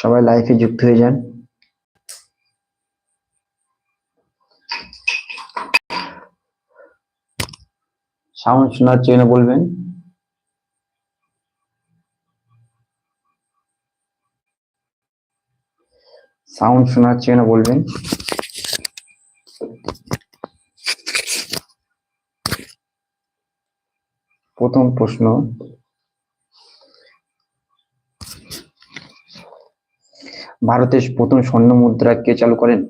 সবাই লাইভে যুক্ত হয়ে যান। সাউন্ড শোনার জন্য বলবেন। সাউন্ড শোনার জন্য বলবেন। প্রথম প্রশ্ন ভারতের প্রথম স্বর্ণ মুদ্রা কে চালু করেন?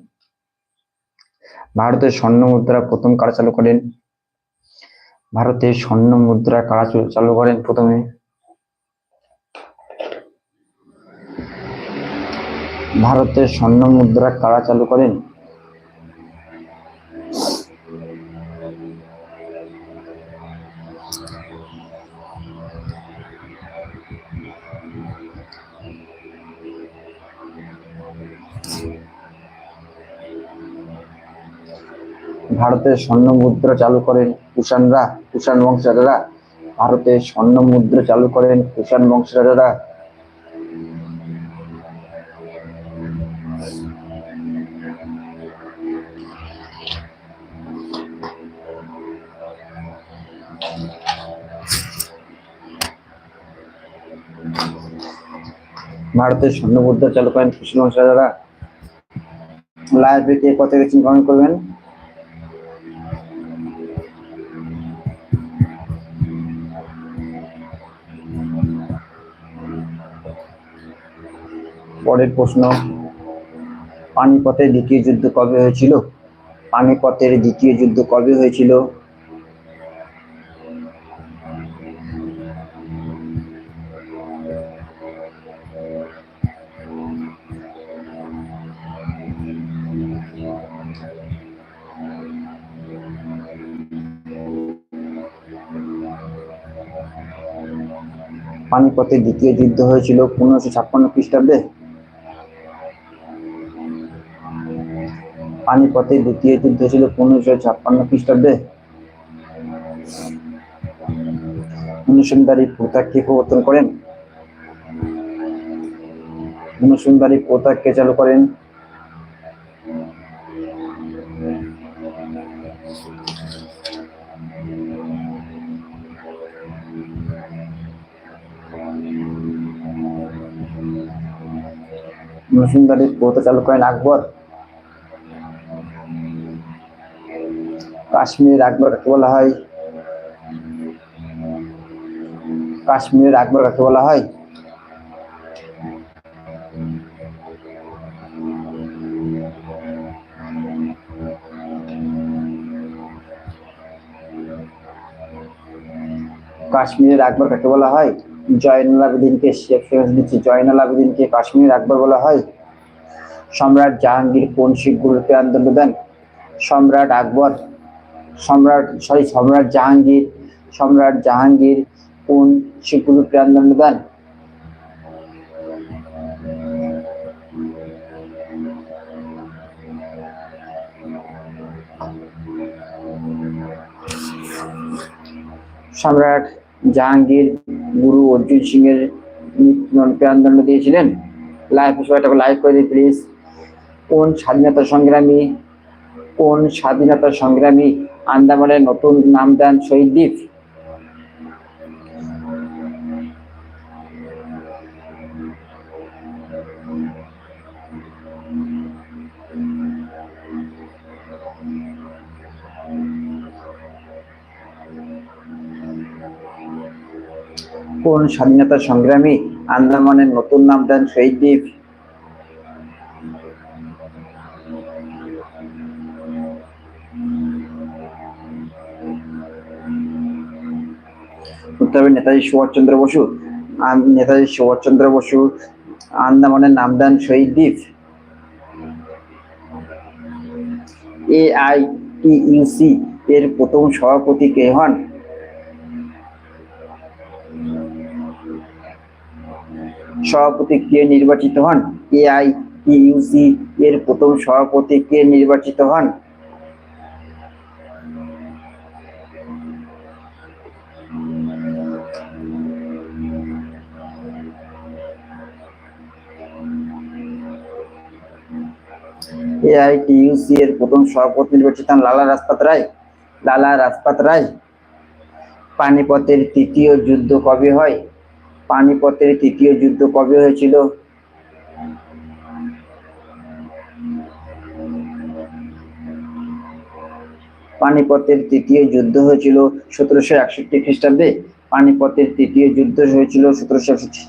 ভারতের স্বর্ণ মুদ্রা প্রথম কারা চালু করেন? ভারতের স্বর্ণ মুদ্রা কারা চালু করেন প্রথমে? ভারতের স্বর্ণ মুদ্রা কারা চালু করেন? ভারতের স্বর্ণ মুদ্রা চালু করেন কুষাণরা, কুষাণ বংশীয়রা ভারতের স্বর্ণ মুদ্রা চালু করেন কুষাণ বংশীয়রা ভারতের স্বর্ণ মুদ্রা চালু করেন কুষাণ বংশীয়রা লাইভে কে কথা কমেন্ট করবেন? পরের প্রশ্ন, পানিপথের দ্বিতীয় যুদ্ধ কবে হয়েছিল? পানিপথের দ্বিতীয় যুদ্ধ কবে হয়েছিল? পানিপথের দ্বিতীয় যুদ্ধ হয়েছিল পনেরোশো ছাপ্পান্ন খ্রিস্টাব্দে? পানিপথের দ্বিতীয় যুদ্ধ ছিল পনেরোশো ছাপ্পান্ন খ্রিস্টাব্দে। অনুসন্ধানী প্রথা কে প্রবর্তন করেন। অনুসন্ধানী প্রথা কে চালু করেন অনুসন্ধানী প্রথা চালু করেন আকবর। কাশ্মীর আকবর কাকে বলা হয়? কাশ্মীরের আকবর কাকে বলা হয়? কাশ্মীরের আকবর কাকে বলা হয়? জয়নুল আবেদিনকে শেখ দিচ্ছি। জয়নুল আবেদিনকে কাশ্মীর আকবর বলা হয়? সম্রাট জাহাঙ্গীর কোন শিখ গুরুকে আন্দোলন দেন? সম্রাট আকবর সম্রাট সরি সম্রাট জাহাঙ্গীর সম্রাট জাহাঙ্গীর, কোন গুরুকে আন্দোলন দেন সম্রাট জাহাঙ্গীর, গুরু অর্জুন সিং এর আন্দোলন দিয়েছিলেন। লাইভ সবাইটাকে লাইভ করে দিই প্লিজ কোন স্বাধীনতা সংগ্রামী, কোন স্বাধীনতা সংগ্রামী আন্দামানের নতুন নাম দেন শহীদ দ্বীপ। কোন স্বাধীনতা সংগ্রামী আন্দামানের নতুন নাম দেন শহীদ দ্বীপ? উত্তর হবে নেতাজি সুভাষচন্দ্র বসু নেতাজি সুভাষচন্দ্র বসু, আন্দামানের নামদান শহীদ দ্বীপ। এআইটিইউসি এর প্রথম সভাপতি কে হন? সভাপতি কে নির্বাচিত হন? এআইটিইউসি এর প্রথম সভাপতি কে নির্বাচিত হন? এআইটিইউসি এর প্রথম সভাপতি নির্বাচিত হন লালা রাজপাত রায়। লালা রাজপাত রায় পানিপথের তৃতীয় যুদ্ধ কবে হয়? পানিপথের তৃতীয় যুদ্ধ কবে হয়েছিল? পানিপথের তৃতীয় যুদ্ধ হয়েছিল সতেরোশো একষট্টি খ্রিস্টাব্দে। পানিপথের তৃতীয় যুদ্ধ হয়েছিল সতেরোশো একষট্টি।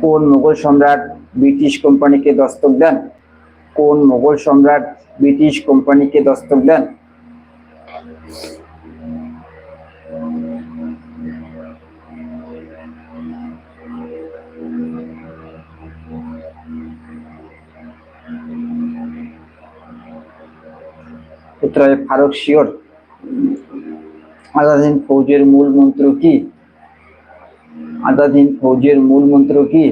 কোন মুঘল সম্রাট ব্রিটিশ কোম্পানিকে দস্তক দেন? কোন মুঘল সম্রাট ব্রিটিশ কোম্পানিকে দস্তক দেন? উত্তর ফারুক শিওর। আজাদিন ফৌজের মূল মন্ত্র কি? আজাদিন ফৌজের মূল মন্ত্র কি?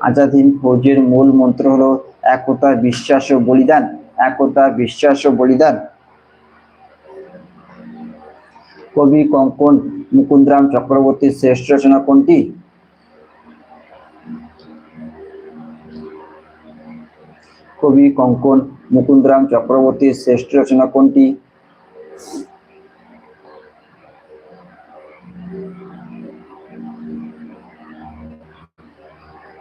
আজাদিন ফৌজের মূল মন্ত্র হলো একতা বিশ্বাস ও বলিদান একতা বিশ্বাস ও বলিদান। কবি কঙ্কন মুকুন্দরাম চক্রবর্তীর শ্রেষ্ঠ রচনা কোনটি? কবি কঙ্কন মুকুন্দরাম চক্রবর্তীর শ্রেষ্ঠ রচনা কোনটি?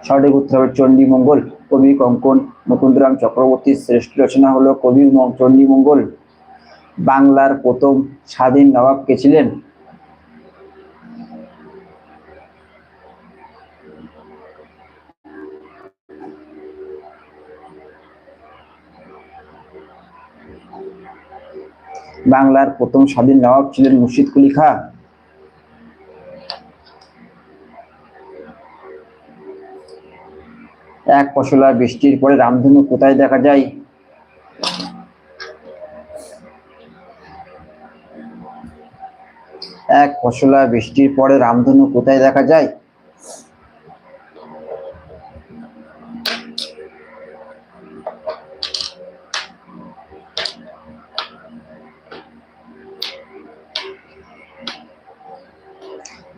সঠিক উত্তর হবে চণ্ডীমঙ্গল কবি কঙ্কন মুকুন্দরাম চক্রবর্তীর শ্রেষ্ঠ রচনা হলো কবি চণ্ডীমঙ্গল বাংলার প্রথম স্বাধীন নবাব কে ছিলেন? বাংলার প্রথম স্বাধীন নবাব ছিলেন মুর্শিদ কুলি খাঁ। এক ফসলা বৃষ্টির পরে রামধনু কোথায় দেখা যায়? এক ফসলা বৃষ্টির পরে রামধনু কোথায় দেখা যায়?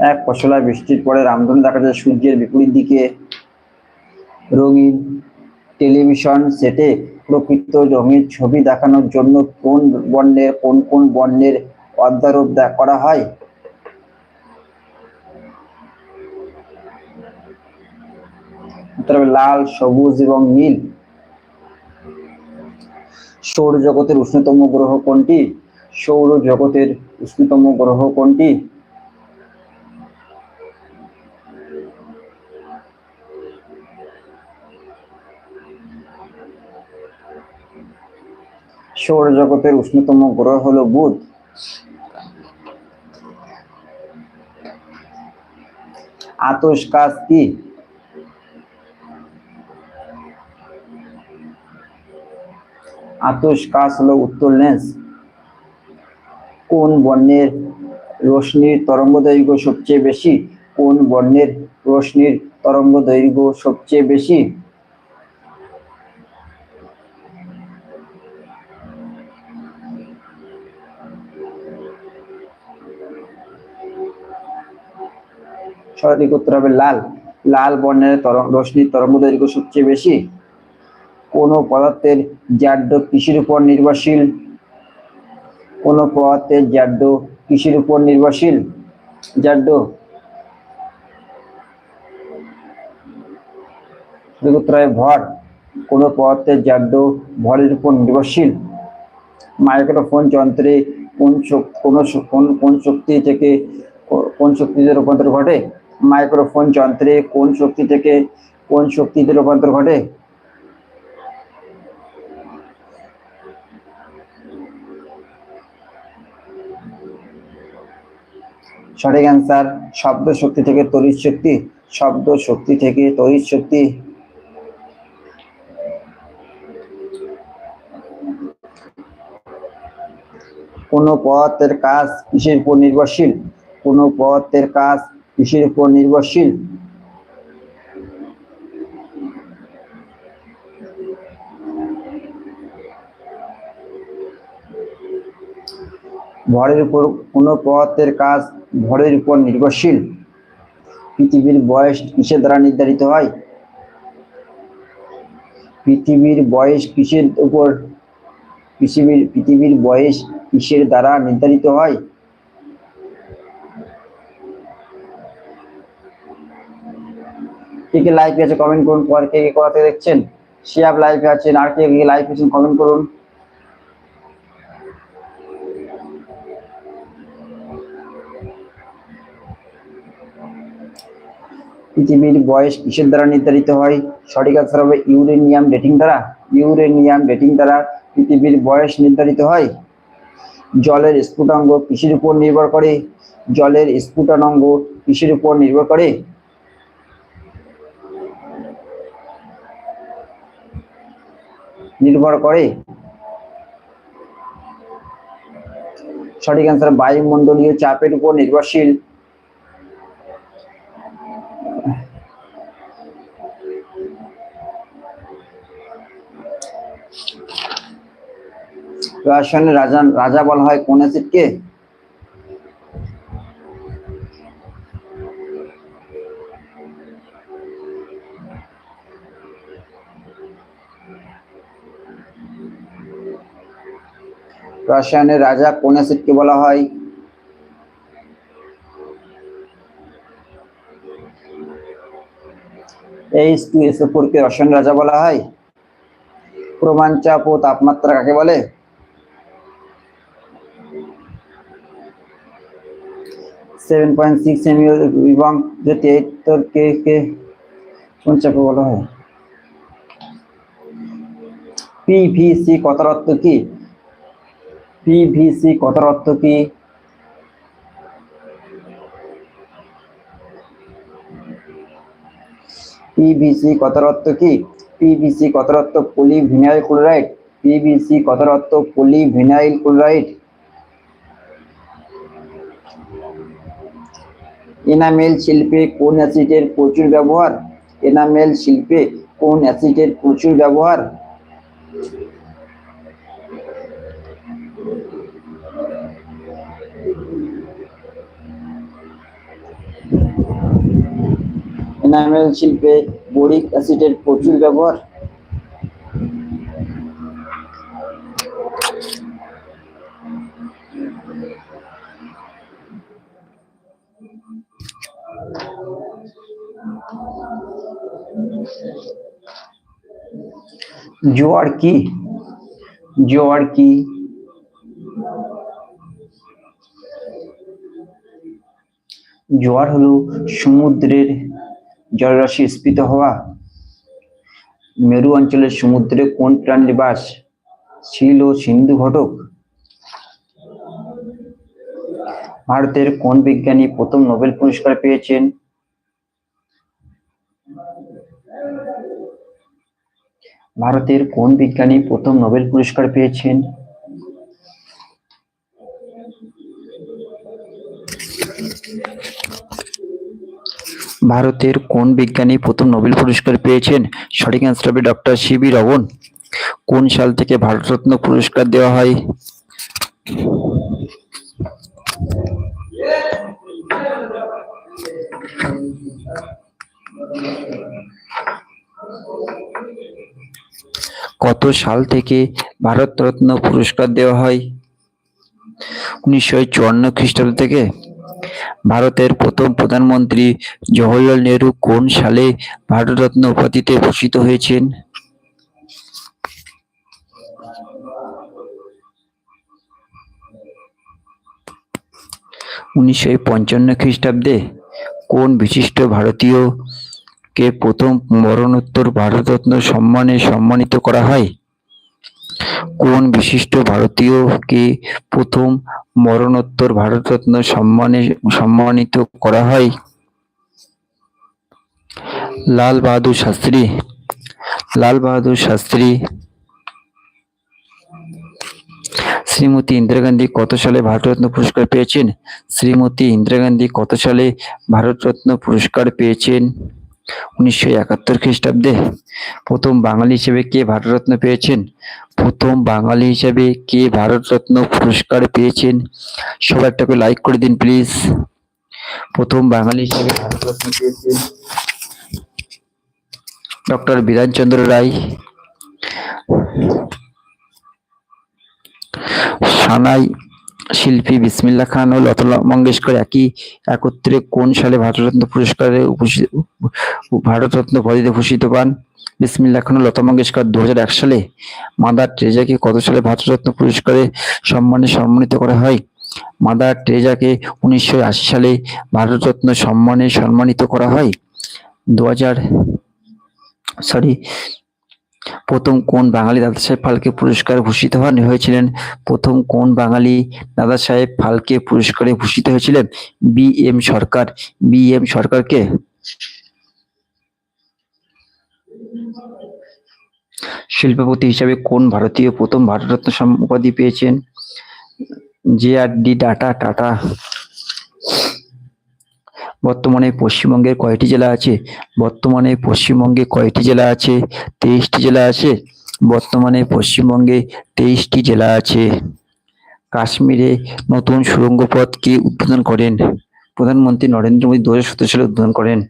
এক ফসলা বৃষ্টির পরে রামধনু দেখা যায় সূর্যের বিপরীত দিকে। রঙিন টেলিভিশন সেটে প্রকৃত রঙের ছবি দেখানোর জন্য কোন বর্ণের, কোন কোন বর্ণের অধ্যারোপ করা হয়? লাল, সবুজ এবং নীল। সৌরজগতের উষ্ণতম গ্রহ কোনটি? সৌরজগতের উষ্ণতম গ্রহ কোনটি? সৌরজগতের উষ্ণতম গ্রহ হলো বুধ। আতস কাজ কি? আতস কাজ হলো উত্তর লেন্স। কোন বর্ণের রশ্মির তরঙ্গ দৈর্ঘ্য সবচেয়ে বেশি? কোন বর্ণের রশ্মির তরঙ্গ দৈর্ঘ্য সবচেয়ে বেশি? সঠিক উত্তর হবে লাল। লাল বর্ণের তরঙ্গ রশ্মির তরঙ্গ দৈর্ঘ্য সবচেয়ে বেশি। কোন পদার্থের জাড্য কৃষির উপর নির্ভরশীল। কোন পদার্থের জাড্য কৃষির উপর নির্ভরশীল। জাড্য হবে ভর। কোন পদার্থের জাড্য ভরের উপর নির্ভরশীল। মাইক্রোফোন যন্ত্রে কোন কোন কোন শক্তি থেকে, কোন শক্তিতে রূপান্তর ঘটে? মাইক্রোফোন যন্ত্রে কোন শক্তি থেকে কোন শক্তিতে রূপান্তর ঘটে? সঠিক অ্যান্সার, শব্দ শক্তি থেকে তড়িৎ শক্তি, শব্দ শক্তি থেকে তড়িৎ শক্তি। কোন পদার্থের কাজ কিসের উপর নির্ভরশীল? কোন পদার্থের কাজ কিসের উপর নির্ভরশীল। ভরের উপর কোনো পদার্থের কাজ ভরের উপর নির্ভরশীল। পৃথিবীর বয়স কিসের দ্বারা নির্ধারিত হয়? পৃথিবীর বয়স কিসের উপর পৃথিবীর পৃথিবীর বয়স কিসের দ্বারা নির্ধারিত হয়? কে কে লাইভে আছে কমেন্ট করুন পর কে কে কোথা দেখছেন? শিয়াব লাইভে আছেন, আর কে কে লাইভ আছেন কমেন্ট করুন। পৃথিবীর বয়স কিসের দ্বারা নির্ধারিত হয়? সঠিক আনসার হবে ইউরেনিয়াম ডেটিং দ্বারা। ইউরেনিয়াম ডেটিং দ্বারা পৃথিবীর বয়স নির্ধারিত হয়। জলের স্ফুটাঙ্গ কৃষির উপর নির্ভর করে? জলের স্ফুটনাঙ্গ কৃষির উপর নির্ভর করে? নির্ভর করে। সঠিক অ্যান্সার বায়ুমণ্ডলীয় চাপের উপর নির্ভরশীল। রাজা রাজা বলা হয় কোন অ্যাসিডকে? রসায়নের রাজা কোন অ্যাসিডকে বলা হয়? এইচ টু এস ফোর কে রসায়ন রাজা বলা হয়। প্রমাণ চাপ ও তাপমাত্রা কাকে বলে? সেভেন পয়েন্ট সিক্স এম এবং যদি এইট তোর কে কে কোন চাপে বলা হয়? পিভিসি কথার অর্থ কি? পিভিসি কথার অর্থ কি? পিভিসি কথার অর্থ কি? পিভিসি কথার অর্থ? পলিভিনাইল ক্লোরাইড পিভিসি কথার অর্থ? পলিভিনাইল ক্লোরাইড এনামেল শিল্পে কোন অ্যাসিডের প্রচুর ব্যবহার? এনামেল শিল্পে কোন অ্যাসিডের প্রচুর ব্যবহার? এনামেল শিল্পে বোরিক অ্যাসিডের প্রচুর ব্যবহার। জোয়ার কি? জোয়ার কি? জোয়ার হলো সমুদ্রের জলরাশি স্ফীত হওয়া। মেরু অঞ্চলের সমুদ্রে কোন প্রাণীর বাস ছিল সিন্ধু ঘটক। ভারতের কোন বিজ্ঞানী প্রথম নোবেল পুরস্কার পেয়েছেন? ভারতের কোন বিজ্ঞানী প্রথম নোবেল পুরস্কার পেয়েছেন? ভারতের কোন বিজ্ঞানী প্রথম নোবেল পুরস্কার পেয়েছেন? সঠিক অ্যান্সার হবে ডক্টর সিবি রমন। কোন সাল থেকে ভারতরত্ন পুরস্কার দেওয়া হয়? কত সাল থেকে ভারতরত্ন পুরস্কার দেওয়া হয়? উনিশশো চুয়ান্ন খ্রিস্টাব্দ থেকে। ভারতের প্রথম প্রধানমন্ত্রী জওহরলাল নেহরু কোন সালে ভারতরত্ন উপাধিতে ভূষিত হয়েছেন? উনিশশো পঞ্চান্ন খ্রিস্টাব্দে কোন বিশিষ্ট ভারতীয় কে প্রথম মরণোত্তর ভারতরত্ন সম্মানে সম্মানিত করা হয়? কোন বিশিষ্ট ভারতীয়কে প্রথম মরণোত্তর ভারতরত্ন সম্মানে সম্মানিত করা হয়? লাল বাহাদুর শাস্ত্রী। লাল বাহাদুর শাস্ত্রী। শ্রীমতী ইন্দিরা গান্ধী কত সালে ভারতরত্ন পুরস্কার পেয়েছেন? শ্রীমতী ইন্দিরা গান্ধী কত সালে ভারতরত্ন পুরস্কার পেয়েছেন? উনিশশো একাত্তর খ্রিস্টাব্দে প্রথম বাঙালি হিসেবে কে ভারতরত্ন পেয়েছেন? প্রথম বাঙালি হিসেবে কে ভারতরত্ন পুরস্কার পেয়েছেন? সবাই একটা করে লাইক করে দিন প্লিজ প্রথম বাঙালি হিসেবে ভারতরত্ন পেয়েছেন ডক্টর বিধানচন্দ্র রায়। সানাই শিল্পী বিসমিল্লা খান ও লতা মঙ্গেশকর একই একত্রে কোন সালে ভারতরত্ন পুরস্কারে ভারতরত্ন উপাধিতে ভূষিত পান? বিসমিল্লা খান ও লতা মঙ্গেশকর দু সালে। মাদার টেরেজাকে কত সালে ভারতরত্ন পুরস্কারে সম্মানে সম্মানিত করা হয়? মাদার টেরেজাকে উনিশশো আশি সালে ভারতরত্ন সম্মানে সম্মানিত করা হয়। দু হাজার সরি প্রথম কোন বাঙালি দাদা সাহেব ফালকে পুরস্কারে ভূষিত হন হয়েছিলেন? প্রথম কোন বাঙালি দাদা সাহেব ফালকে পুরস্কারে ভূষিত হয়েছিলেন? B M Sarkar. B M সরকারকে শিল্পপতি হিসাবে কোন ভারতীয় প্রথম ভারতরত্ন উপাধি পেয়েছেন? J R D Tata Tata. বর্তমানে পশ্চিমবঙ্গের কয়টি জেলা আছে? বর্তমানে পশ্চিমবঙ্গে কয়টি জেলা আছে? তেইশটি জেলা আছে। বর্তমানে পশ্চিমবঙ্গে তেইশটি জেলা আছে। কাশ্মীরে নতুন সুড়ঙ্গ পথ কে উদ্বোধন করেন? প্রধানমন্ত্রী নরেন্দ্র মোদী দু হাজার সতেরো সালে উদ্বোধন করেন।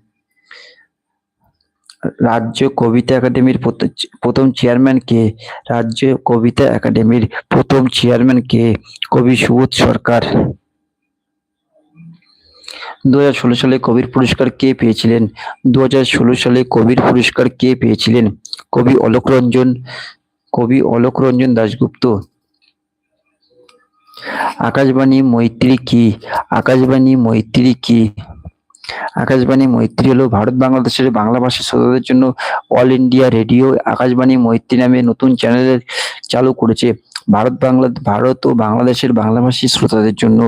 রাজ্য কবিতা একাডেমির প্রথ- প্রথম চেয়ারম্যান কে? রাজ্য কবিতা একাডেমির প্রথম চেয়ারম্যান কে? কবি সুবোধ সরকার। দু হাজার ষোলো সালে কবির পুরস্কার কে পেয়েছিলেন? দু হাজার ষোলো সালে কবির পুরস্কার কে পেয়েছিলেন? কবি অলোক রঞ্জন, কবি অলোক রঞ্জন দাশগুপ্ত। আকাশবাণী মৈত্রী কি? আকাশবাণী মৈত্রী কি? আকাশবাণী মৈত্রী হলো ভারত বাংলাদেশের বাংলা ভাষার শ্রোতাদের জন্য অল ইন্ডিয়া রেডিও আকাশবাণী মৈত্রী নামে নতুন চ্যানেল চালু করেছে। ভারত বাংলা ভারত ও বাংলাদেশের বাংলাভাষী শ্রোতাদের জন্য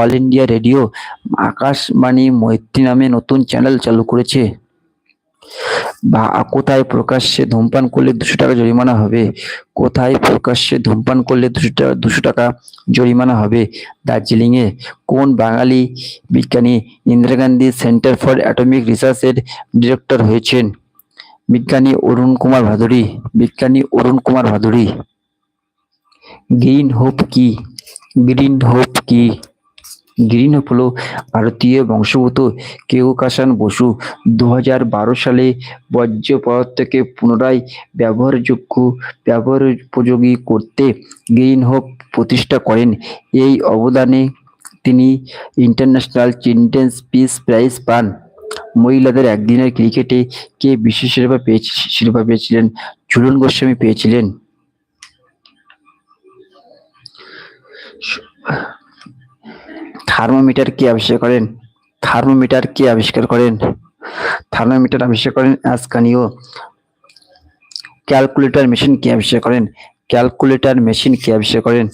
অল ইন্ডিয়া রেডিও আকাশবাণী মৈত্রী নামে নতুন চ্যানেল চালু করেছে। বা কোথায় প্রকাশ্যে ধূমপান করলে দুশো টাকা জরিমানা হবে? কোথায় প্রকাশ্যে ধূমপান করলে দুশো টাকা দুশো টাকা জরিমানা হবে? দার্জিলিং এ কোন বাঙালি বিজ্ঞানী Indira Gandhi centre for atomic রিসার্চের ডিরেক্টর হয়েছেন? বিজ্ঞানী অরুণ কুমার ভাদুরী বিজ্ঞানী অরুণ কুমার ভাদুরী গ্রিন হোপ কি? গ্রিন হোপ কি? গ্রিন হোপ হলো ভারতীয় বংশোদ্ভূত কেউকাসান বসু। দু সালে বর্জ্য পদার্থকে পুনরায় ব্যবহারযোগ্য ব্যবহার উপযোগী করতে গ্রিন হোপ প্রতিষ্ঠা করেন। এই অবদানে তিনি ইন্টারন্যাশনাল চিলড্রেন্স পিস প্রাইজ পান। মহিলাদের একদিনের ক্রিকেটে কে বিশেষ শিরোপা পেয়েছে, শিরোপা পেয়েছিলেন? ঝুলন গোস্বামী পেয়েছিলেন। থার্মোমিটার কে আবিষ্কার করেন? থার্মোমিটার কে আবিষ্কার করেন? থার্মোমিটার আবিষ্কার করেন অ্যাসকানিও ক্যালকুলেটর মেশিন কে আবিষ্কার করেন? ক্যালকুলেটর মেশিন কে আবিষ্কার করেন?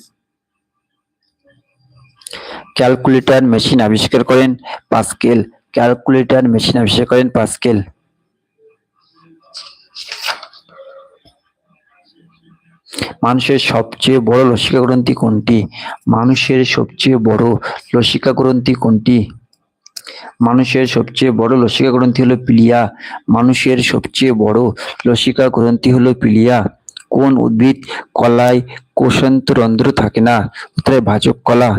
ক্যালকুলেটর মেশিন আবিষ্কার করেন পাস্কেল। ক্যালকুলেটর মেশিন আবিষ্কার করেন পাস্কেল। মানুষের সবচেয়ে বড় লসিকা গ্রন্থি কোনটি? মানুষের সবচেয়ে বড় লসিকা গ্রন্থি কোনটি? মানুষের সবচেয়ে বড় লসিকা গ্রন্থি হলো পিলিয়া। মানুষের সবচেয়ে বড় লসিকা গ্রন্থি হলো পিলিয়া। কোন উদ্ভিদ কলায় কোষান্তরন্ধ্র থাকে না? উত্তরে ভাজক কলা।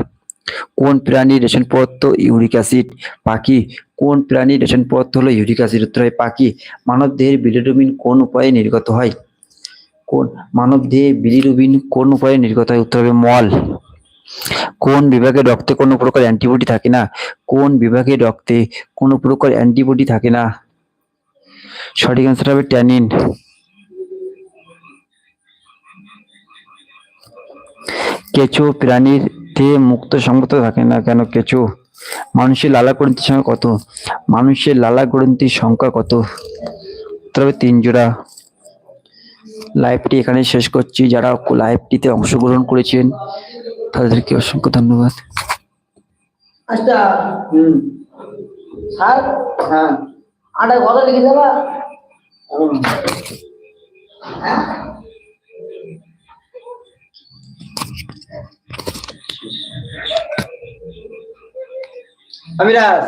কোন প্রাণীর রেশন পদার্থ ইউরিক অ্যাসিড? পাখি। কোন প্রাণীর রেশন পদার্থ হলো ইউরিক অ্যাসিড? উত্তরে পাখি। মানব দেহের বিলিরুবিন কোন উপায়ে নির্গত হয়? কোন মানব দেহে বিলিরুবিন কোন উপায়ে নির্গত হয় উত্তর হবে মল। কোন বিভাগের রক্তে কোনো প্রকার অ্যান্টিবডি থাকে না? কোন বিভাগে রক্তে কোনো প্রকার অ্যান্টিবডি থাকে না? সঠিক অ্যান্সার হবে ট্যানিন কেঁচো প্রাণীর দেহে মুক্ত সংগত থাকে না কেন কেঁচো? মানুষের লালা গ্রন্থির সংখ্যা কত? মানুষের লালা গ্রন্থির সংখ্যা কত? তবে তিন জোড়া। লাইভটি এখানে শেষ করছি। যারা লাইভটিতে অংশগ্রহণ করেছেন তাদেরকে অসংখ্য ধন্যবাদ। আচ্ছা হুম। স্যার হ্যাঁ। আটা কত লিখে দেবা আমিরাজ